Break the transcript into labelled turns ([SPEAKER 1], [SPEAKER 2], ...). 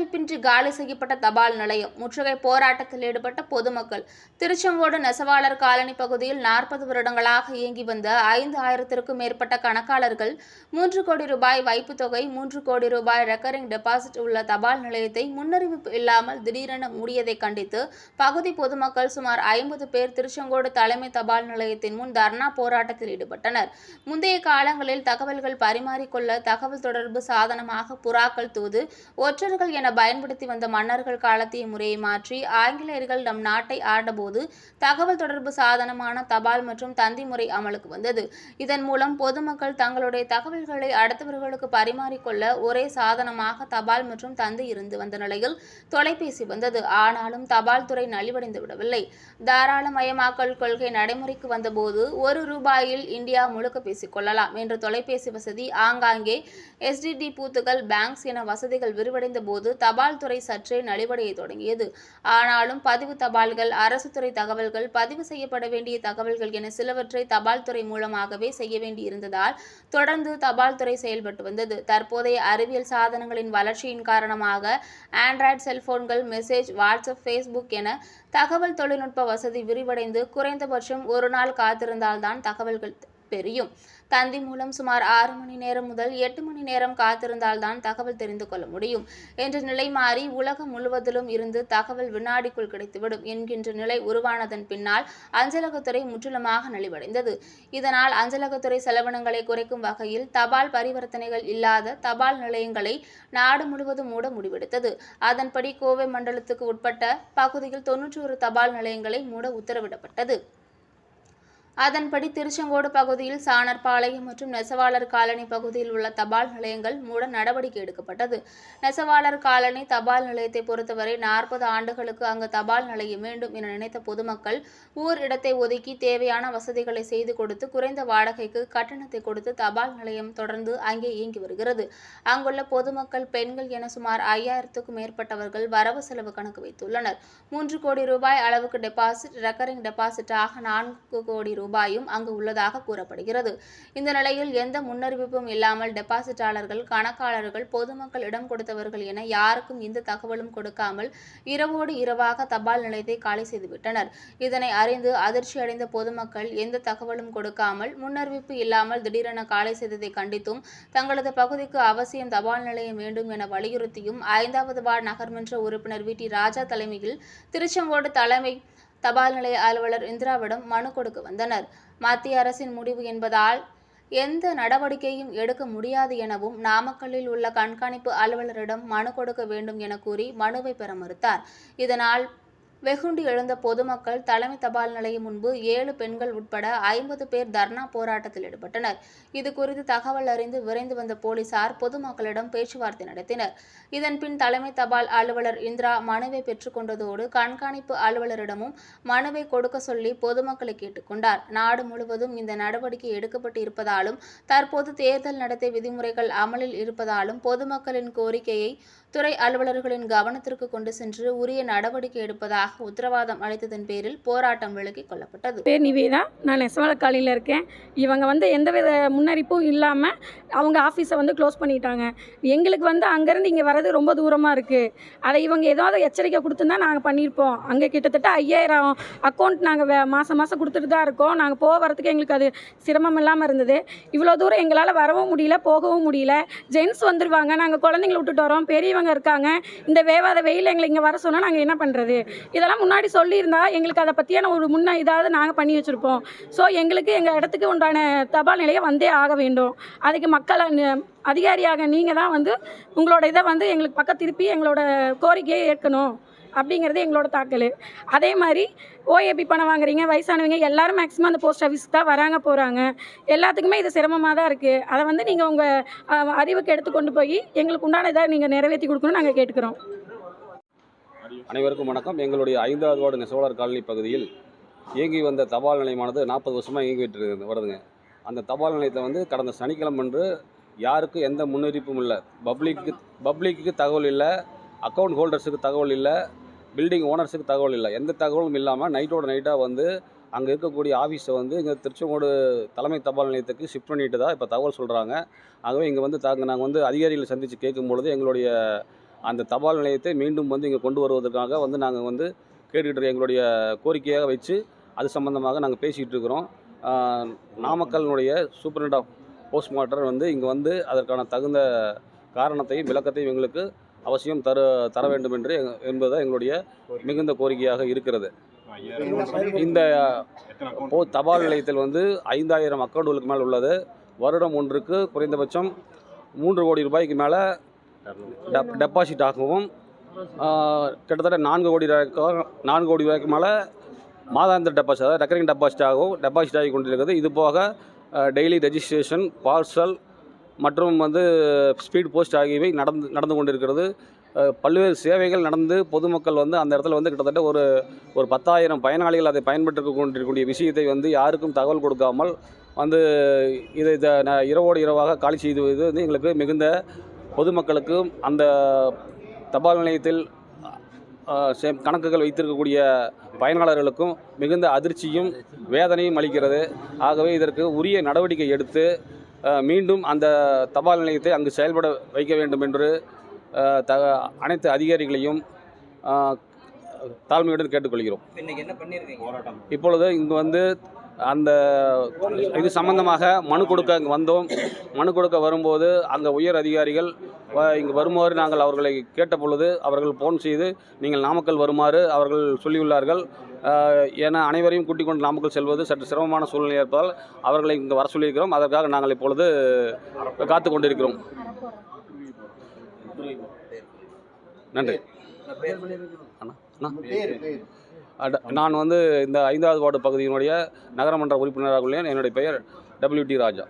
[SPEAKER 1] அறிவிப்பின்றி காலி செய்யப்பட்ட தபால் நிலையம். முற்றுகை போராட்டத்தில் ஈடுபட்ட பொதுமக்கள். திருச்செங்கோடு நெசவாளர் காலனி பகுதியில் நாற்பது வருடங்களாக இயங்கி வந்த ஐந்து ஆயிரத்திற்கும் மேற்பட்ட கணக்காளர்கள் மூன்று கோடி ரூபாய் வைப்புத் தொகை மூன்று கோடி ரூபாய் ரெக்கரிங் டெபாசிட் உள்ள தபால் நிலையத்தை முன்னறிவிப்பு இல்லாமல் திடீரென மூடியதை கண்டித்து பகுதி பொதுமக்கள் சுமார் ஐம்பது பேர் திருச்செங்கோடு தலைமை தபால் நிலையத்தின் முன் தர்ணா போராட்டத்தில் ஈடுபட்டனர். முந்தைய காலங்களில் தகவல்கள் பரிமாறிக்கொள்ள தகவல் தொடர்பு சாதனமாக புறாக்கள் தூது ஒற்றர்கள் என பயன்படுத்தி வந்த மன்னர்கள் காலத்திய முறையை மாற்றி ஆங்கிலேயர்கள் நம் நாட்டை ஆண்டபோது தகவல் தொடர்பு சாதனமான தபால் மற்றும் தந்தி முறை அமலுக்கு வந்தது. இதன் மூலம் பொதுமக்கள் தங்களுடைய தகவல்களை அடுத்தவர்களுக்கு பரிமாறிக்கொள்ள ஒரே சாதனமாக தபால் மற்றும் தந்தி இருந்து வந்த நிலையில் தொலைபேசி வந்தது. ஆனாலும் தபால் துறை நலிவடைந்து விடவில்லை. தாராளமயமாக்கல் கொள்கை நடைமுறைக்கு வந்தபோது ஒரு ரூபாயில் இந்தியா முழுக்க பேசிக் கொள்ளலாம் என்ற தொலைபேசி வசதி ஆங்காங்கே எஸ்டிடி பூத்துகள் பேங்க்ஸ் என வசதிகள் விரிவடைந்த போது தபால் துறை சற்றே நலிவடைய தொடங்கியது. ஆனாலும் பதிவு தபால்கள் அரசு துறை தகவல்கள் பதிவு செய்யப்பட வேண்டிய தகவல்கள் என சிலவற்றை தபால் துறை மூலமாகவே செய்ய வேண்டியிருந்ததால் தொடர்ந்து தபால் துறை செயல்பட்டு வந்தது. தற்போதைய அறிவியல் சாதனங்களின் வளர்ச்சியின் காரணமாக ஆண்ட்ராய்டு செல்போன்கள் மெசேஜ் வாட்ஸ்அப் ஃபேஸ்புக் என தகவல் தொழில்நுட்ப வசதி விரிவடைந்து குறைந்தபட்சம் ஒரு நாள் காத்திருந்தால்தான் தகவல்கள் பெரியும். தந்தி மூலம் சுமார் ஆறு மணி நேரம் முதல் எட்டு மணி நேரம் காத்திருந்தால்தான் தகவல் தெரிந்து கொள்ள முடியும் என்ற நிலை மாறி உலகம் முழுவதிலும் இருந்து தகவல் வினாடிக்குள் கிடைத்துவிடும் என்கின்ற நிலை உருவானதன் பின்னால் அஞ்சலகத்துறை முற்றிலுமாக நலிவடைந்தது. இதனால் அஞ்சலகத்துறை செலவினங்களை குறைக்கும் வகையில் தபால் பரிவர்த்தனைகள் இல்லாத தபால் நிலையங்களை நாடு முழுவதும் மூட முடிவெடுத்தது. அதன்படி கோவை மண்டலத்துக்கு உட்பட்ட பகுதியில் தொன்னூற்றி ஒரு தபால் நிலையங்களை மூட உத்தரவிடப்பட்டது. அதன்படி திருச்செங்கோடு பகுதியில் சாணர்பாளையம் மற்றும் நெசவாளர் காலனி பகுதியில் உள்ள தபால் நிலையங்கள் மூட நடவடிக்கை எடுக்கப்பட்டது. நெசவாளர் காலனி தபால் நிலையத்தை பொறுத்தவரை நாற்பது ஆண்டுகளுக்கு அங்கு தபால் நிலையம் வேண்டும் என நினைத்த பொதுமக்கள் ஊர் இடத்தை ஒதுக்கி தேவையான வசதிகளை செய்து கொடுத்து குறைந்த வாடகைக்கு கட்டணத்தை கொடுத்து தபால் நிலையம் தொடர்ந்து அங்கே இயங்கி வருகிறது. அங்குள்ள பொதுமக்கள் பெண்கள் என சுமார் ஐயாயிரத்துக்கும் மேற்பட்டவர்கள் வரவு செலவு கணக்கு வைத்துள்ளனர். மூன்று கோடி ரூபாய் அளவுக்கு டெபாசிட் ரெக்கரிங் டெபாசிட்டாக நான்கு கோடி ரூபாயும் அங்கு உள்ளதாக கூறப்படுகிறது. இந்த நிலையில் எந்த முன்னறிவிப்பும் இல்லாமல் டெபாசிட்டாளர்கள் கணக்காளர்கள் பொதுமக்கள் இடம் கொடுத்தவர்கள் என யாருக்கும் எந்த தகவலும் கொடுக்காமல் இரவோடு இரவாக தபால் நிலையத்தை காலி செய்துவிட்டனர். இதனை அறிந்து அதிர்ச்சி அடைந்த பொதுமக்கள் எந்த தகவலும் கொடுக்காமல் முன்னறிவிப்பு இல்லாமல் திடீரென காலை செய்ததை கண்டித்தும் தங்களது பகுதிக்கு அவசியம் தபால் நிலையம் வேண்டும் என வலியுறுத்தியும் ஐந்தாவது வார்டு நகர்மன்ற உறுப்பினர் வி. டி. ராஜா தலைமையில் திருச்செங்கோடு தலைமை தபால் நிலைய அலுவலர் இந்திராவிடம் மனு கொடுக்க வந்தனர். மத்திய அரசின் முடிவு என்பதால் எந்த நடவடிக்கையும் எடுக்க முடியாது எனவும் நாமக்கல்லில் உள்ள கண்காணிப்பு அலுவலரிடம் மனு கொடுக்க வேண்டும் என கூறி மனுவை பெற மறுத்தார். இதனால் வெகுண்டு எழுந்த பொதுமக்கள் தலைமை தபால் நிலையம் முன்பு ஏழு பெண்கள் உட்பட ஐம்பது பேர் தர்ணா போராட்டத்தில் ஈடுபட்டனர். இது குறித்து தகவல் அறிந்து விரைந்து வந்த போலீசார் பொதுமக்களிடம் பேச்சுவார்த்தை நடத்தினர். இதன்பின் தலைமை தபால் அலுவலர் இந்திரா மனுவை பெற்றுக்கொண்டதோடு கண்காணிப்பு அலுவலரிடமும் மனுவை கொடுக்க சொல்லி பொதுமக்களை கேட்டுக்கொண்டார் நாடு முழுவதும் இந்த நடவடிக்கை எடுக்கப்பட்டு இருப்பதாலும் தற்போது தேர்தல் நடத்தை விதிமுறைகள் அமலில் இருப்பதாலும் பொதுமக்களின் கோரிக்கையை துறை அலுவலர்களின் கவனத்திற்கு கொண்டு சென்று உரிய நடவடிக்கை எடுப்பதாக உத்தரவாதம் அளித்ததன் பேரில் போராட்டம் விலக்கிக் கொள்ளப்பட்டது.
[SPEAKER 2] பேர் நிவேதா. நான் நெசவாள காலையில் இருக்கேன். இவங்க வந்து எந்தவித முன்னறிப்பும் இல்லாமல் அவங்க ஆஃபீஸை வந்து க்ளோஸ் பண்ணிட்டாங்க. எங்களுக்கு வந்து அங்கேருந்து இங்கே வர்றது ரொம்ப தூரமாக இருக்குது அதை இவங்க ஏதாவது எச்சரிக்கை கொடுத்துருந்தா நாங்கள் பண்ணியிருப்போம். அங்கே கிட்டத்தட்ட ஐயாயிரம் அக்கௌண்ட் நாங்கள் மாதம் மாதம் கொடுத்துட்டு தான் இருக்கோம். நாங்கள் போக வரத்துக்கு எங்களுக்கு அது சிரமம் இல்லாமல் இருந்தது. இவ்வளோ தூரம் எங்களால் வரவும் முடியல போகவும் முடியல. ஜென்ஸ் வந்துடுவாங்க நாங்கள் குழந்தைங்கள விட்டுட்டு வரோம். பெரியவங்க இருக்காங்க. இந்த வேவாத வெயில் எங்களை இங்கே வர சொன்னால் நாங்கள் என்ன பண்ணுறது இதெல்லாம் முன்னாடி சொல்லியிருந்தா எங்களுக்கு அதை பற்றியான ஒரு முன்ன இதாவது நாங்கள் பண்ணி வச்சுருப்போம். ஸோ எங்களுக்கு எங்கள் இடத்துக்கு உண்டான தபால் நிலையம் வந்தே ஆக வேண்டும். அதுக்கு மக்களை அதிகாரியாக நீங்கள் தான் வந்து உங்களோட இதை வந்து எங்களுக்கு பக்கம் திருப்பி எங்களோட கோரிக்கையை ஏற்கணும் அப்படிங்கிறது எங்களோட தாக்கல். அதே மாதிரி ஓஏபி பணம் வாங்குறீங்க வயசானவங்க எல்லாரும் மேக்ஸிமம் அந்த போஸ்ட் ஆஃபீஸ்க்கு தான் வராங்க போகிறாங்க எல்லாத்துக்குமே இது சிரமமாக தான் இருக்குது அதை வந்து நீங்கள் உங்கள் அறிவுக்கு எடுத்து கொண்டு போய் எங்களுக்கு உண்டான இதை நீங்கள் நிறைவேற்றி கொடுக்கணும்னு நாங்கள் கேட்டுக்கிறோம்.
[SPEAKER 3] அனைவருக்கும் வணக்கம். எங்களுடைய ஐந்தாவது வார்டு நெசவாளர் காலனி பகுதியில் இயங்கி வந்த தபால் நிலையமானது நாற்பது வருஷமாக இயங்கிட்டு வருதுங்க. அந்த தபால் நிலையத்தை வந்து கடந்த சனிக்கிழமை அன்று யாருக்கும் எந்த முன்னறிப்பும் இல்லை. பப்ளிக்கு பப்ளிக்கு தகவல் இல்லை அக்கௌண்ட் ஹோல்டர்ஸுக்கு தகவல் இல்லை பில்டிங் ஓனர்ஸுக்கு தகவல் இல்லை எந்த தகவலும் இல்லாமல் நைட்டோட நைட்டாக வந்து அங்கே இருக்கக்கூடிய ஆஃபீஸை வந்து இங்கே திருச்செங்கோடு தலைமை தபால் நிலையத்துக்கு ஷிஃப்ட் பண்ணிட்டு தான் இப்போ தகவல் சொல்கிறாங்க ஆகவே இங்கே வந்து தாங்க நாங்கள் வந்து அதிகாரிகளை சந்தித்து கேட்கும் பொழுது எங்களுடைய அந்த தபால் நிலையத்தை மீண்டும் வந்து இங்கே கொண்டு வருவதற்காக வந்து நாங்கள் வந்து கேட்டுக்கிட்டு இருக்க எங்களுடைய கோரிக்கையாக வச்சு அது சம்மந்தமாக நாங்கள் பேசிகிட்டு இருக்கிறோம். நாமக்கல்னுடைய சூப்பரண்ட் ஆஃப் போஸ்ட்மார்ட்டம் வந்து இங்கே வந்து அதற்கான தகுந்த காரணத்தையும் விளக்கத்தையும் எங்களுக்கு அவசியம் தர தர வேண்டும் என்று என்பதுதான் எங்களுடைய மிகுந்த கோரிக்கையாக இருக்கிறது. இந்த தபால் நிலையத்தில் வந்து ஐந்தாயிரம் அக்கௌண்டுகளுக்கு மேல் உள்ளது. வருடம் ஒன்றுக்கு குறைந்தபட்சம் மூன்று கோடி ரூபாய்க்கு மேலே டெப் டெபாசிட் ஆகவும் கிட்டத்தட்ட நான்கு கோடி ரூபாய்க்கு நான்கு கோடி ரூபாய்க்கு மேலே மாதாந்திர டெபாசிட் அதாவது ரெக்கரிங் டெபாசிட் ஆகவும் டெபாசிட் ஆகி கொண்டிருக்கிறது. இது போக டெய்லி ரெஜிஸ்ட்ரேஷன் பார்சல் மற்றும் வந்து ஸ்பீட் போஸ்ட் ஆகியவை நடந்து நடந்து கொண்டிருக்கிறது. பல்வேறு சேவைகள் நடந்து பொதுமக்கள் வந்து அந்த இடத்துல வந்து கிட்டத்தட்ட ஒரு ஒரு பத்தாயிரம் பயனாளிகள் அதை பயன்பட்டு கொண்டிருக்கக்கூடிய விஷயத்தை வந்து யாருக்கும் தகவல் கொடுக்காமல் வந்து இதை ந- இரவோடு இரவாக காலி செய்து வந்து எங்களுக்கு மிகுந்த பொதுமக்களுக்கும் அந்த தபால் நிலையத்தில் கணக்குகள் வைத்திருக்கக்கூடிய பயனாளர்களுக்கும் மிகுந்த அதிர்ச்சியும் வேதனையும் அளிக்கிறது. ஆகவே இதற்கு உரிய நடவடிக்கை எடுத்து மீண்டும் அந்த தபால் நிலையத்தை அங்கு செயல்பட வைக்க வேண்டும் என்று த அனைத்து அதிகாரிகளையும் தாழ்மையுடன் கேட்டுக்கொள்கிறோம். இப்பொழுது இங்கு வந்து அந்த இது சம்பந்தமாக மனு கொடுக்க இங்கே வந்தோம். மனு கொடுக்க வரும்போது அங்கே உயர் அதிகாரிகள் வ- இங்கு வருமாறு நாங்கள் அவர்களை கேட்ட பொழுது அவர்கள் ஃபோன் செய்து நீங்கள் நாமக்கல் வருமாறு அவர்கள் சொல்லியுள்ளார்கள். என அனைவரையும் கூட்டிக் கொண்டு நாமக்கல் செல்வது சற்று சிரமமான சூழ்நிலை இருப்பதால் அவர்களை இங்கே வர சொல்லியிருக்கிறோம். அதற்காக நாங்கள் இப்பொழுது காத்து கொண்டிருக்கிறோம். நன்றி. அண்ணா அண்ணா. நான் வந்து இந்த ஐந்தாவது வார்டு பகுதியினுடைய நகரமன்ற உறுப்பினராக உள்ளேன். என்னுடைய பெயர் டபிள்யூ டி ராஜா.